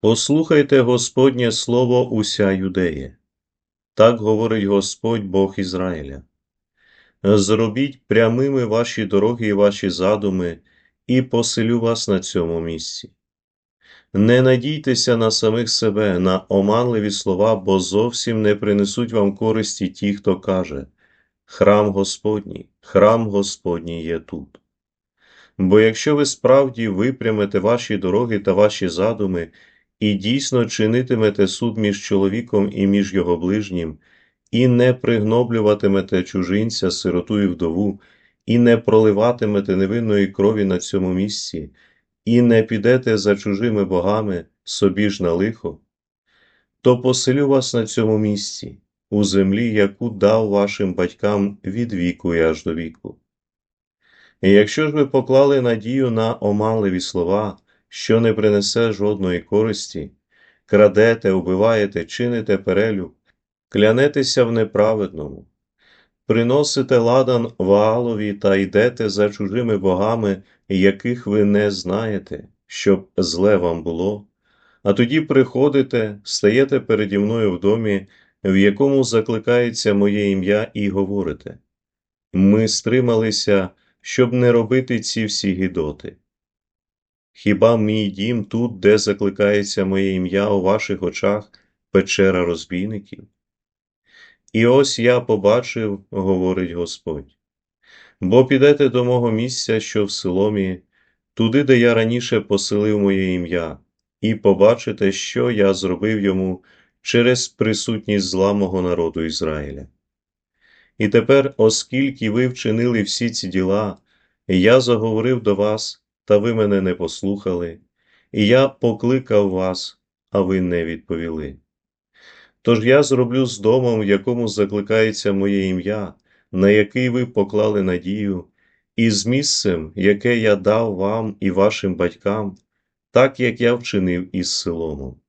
Послухайте Господнє слово уся юдеє. Так говорить Господь Бог Ізраїля. Зробіть прямими ваші дороги і ваші задуми, і поселю вас на цьому місці. Не надійтеся на самих себе, на оманливі слова, бо зовсім не принесуть вам користі ті, хто каже Храм Господній, храм Господній є тут. Бо якщо ви справді випрямите ваші дороги та ваші задуми, і дійсно чинитимете суд між чоловіком і між його ближнім, і не пригноблюватимете чужинця, сироту і вдову, і не проливатимете невинної крові на цьому місці, і не підете за чужими богами собі ж на лихо, то поселю вас на цьому місці, у землі, яку дав вашим батькам від віку і аж до віку. І якщо ж ви поклали надію на оманливі слова, що не принесе жодної користі, крадете, убиваєте, чините перелюб, клянетеся в неправедному, приносите ладан Ваалові та йдете за чужими богами, яких ви не знаєте, щоб зле вам було, а тоді приходите, стаєте переді мною в домі, в якому закликається моє ім'я, і говорите. Ми стрималися, щоб не робити ці всі гідоти. Хіба мій дім тут, де закликається моє ім'я у ваших очах, печера розбійників? І ось я побачив, говорить Господь, бо підете до мого місця, що в Силомі, туди, де я раніше поселив моє ім'я, і побачите, що я зробив йому через присутність зла мого народу Ізраїля. І тепер, оскільки ви вчинили всі ці діла, я заговорив до вас, та ви мене не послухали, і я покликав вас, а ви не відповіли. Тож я зроблю з домом, в якому закликається моє ім'я, на який ви поклали надію, і з місцем, яке я дав вам і вашим батькам, так як я вчинив із Силомом.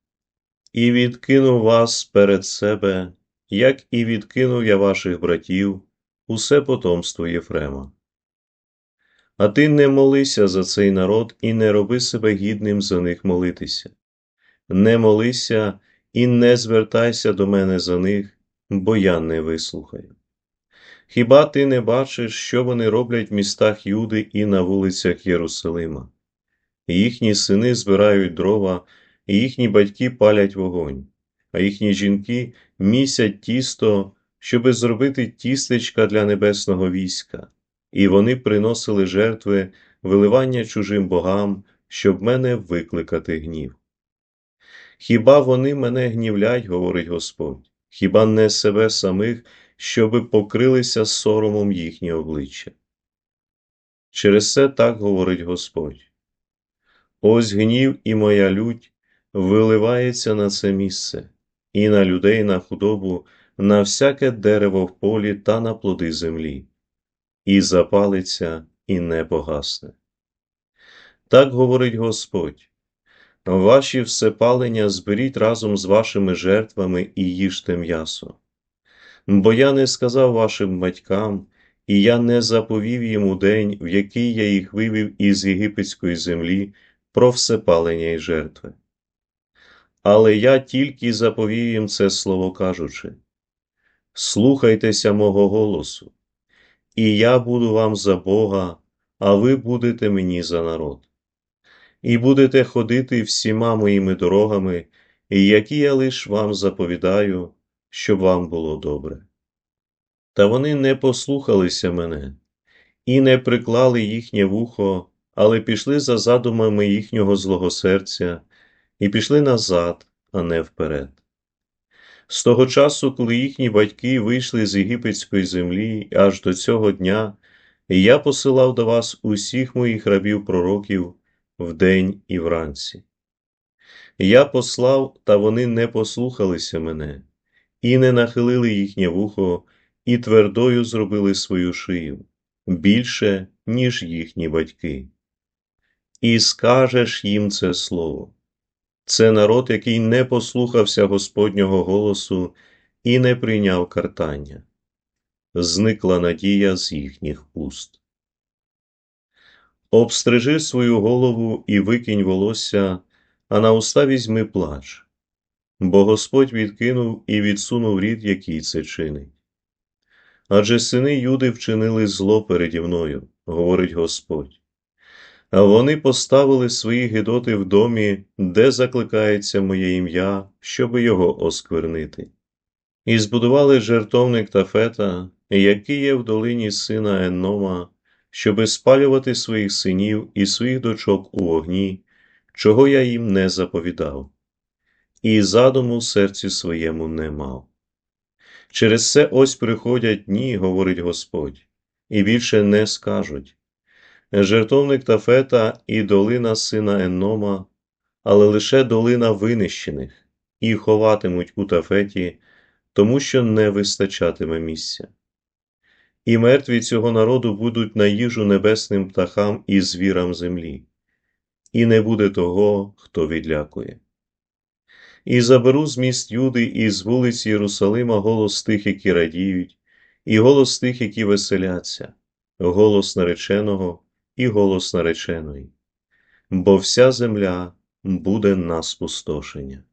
І відкинув вас перед себе, як і відкинув я ваших братів, усе потомство Єфрема. А ти не молися за цей народ і не роби себе гідним за них молитися. Не молися і не звертайся до мене за них, бо я не вислухаю. Хіба ти не бачиш, що вони роблять в містах Юди і на вулицях Єрусалима? Їхні сини збирають дрова, і їхні батьки палять вогонь, а їхні жінки місять тісто, щоби зробити тістечка для небесного війська і вони приносили жертви виливання чужим богам, щоб мене викликати гнів. Хіба вони мене гнівлять, говорить Господь, хіба не себе самих, щоби покрилися соромом їхні обличчя? Через це так говорить Господь. Ось гнів і моя лють виливається на це місце, і на людей на худобу, на всяке дерево в полі та на плоди землі і запалиться, і не погасне. Так говорить Господь. Ваші всепалення зберіть разом з вашими жертвами і їжте м'ясо. Бо я не сказав вашим батькам, і я не заповів їм у день, в який я їх вивів із єгипетської землі про всепалення й жертви. Але я тільки заповів їм це слово кажучи Слухайтеся мого голосу, і я буду вам за Бога, а ви будете мені за народ. І будете ходити всіма моїми дорогами, які я лиш вам заповідаю, щоб вам було добре. Та вони не послухалися мене і не приклали їхнє вухо, але пішли за задумами їхнього злого серця і пішли назад, а не вперед. З того часу, коли їхні батьки вийшли з єгипетської землі аж до цього дня, я посилав до вас усіх моїх рабів пророків вдень і вранці. Я послав, та вони не послухалися мене, і не нахилили їхнє вухо, і твердою зробили свою шию більше, ніж їхні батьки. І скажеш їм це слово. Це народ, який не послухався Господнього голосу і не прийняв картання. Зникла надія з їхніх уст. Обстрижи свою голову і викинь волосся, а на уста візьми плач, бо Господь відкинув і відсунув рід, який це чинить. Адже сини Юди вчинили зло переді мною, говорить Господь. Вони поставили свої гидоти в домі, де закликається моє ім'я, щоби його осквернити. І збудували жертовник Тафета, який є в долині сина Еннома, щоби спалювати своїх синів і своїх дочок у вогні, чого я їм не заповідав, і задуму в серці своєму не мав. Через це ось приходять дні, говорить Господь, і більше не скажуть. Жертовник Тафета і долина сина Еннома, але лише долина винищених, і ховатимуть у тафеті, тому що не вистачатиме місця. І мертві цього народу будуть на їжу небесним птахам і звірам землі, і не буде того, хто відлякує. І заберу з міст Юди і з вулиць Єрусалима голос тих, які радіють, і голос тих, які веселяться, голос нареченого і голос нареченої, бо вся земля буде на спустошення.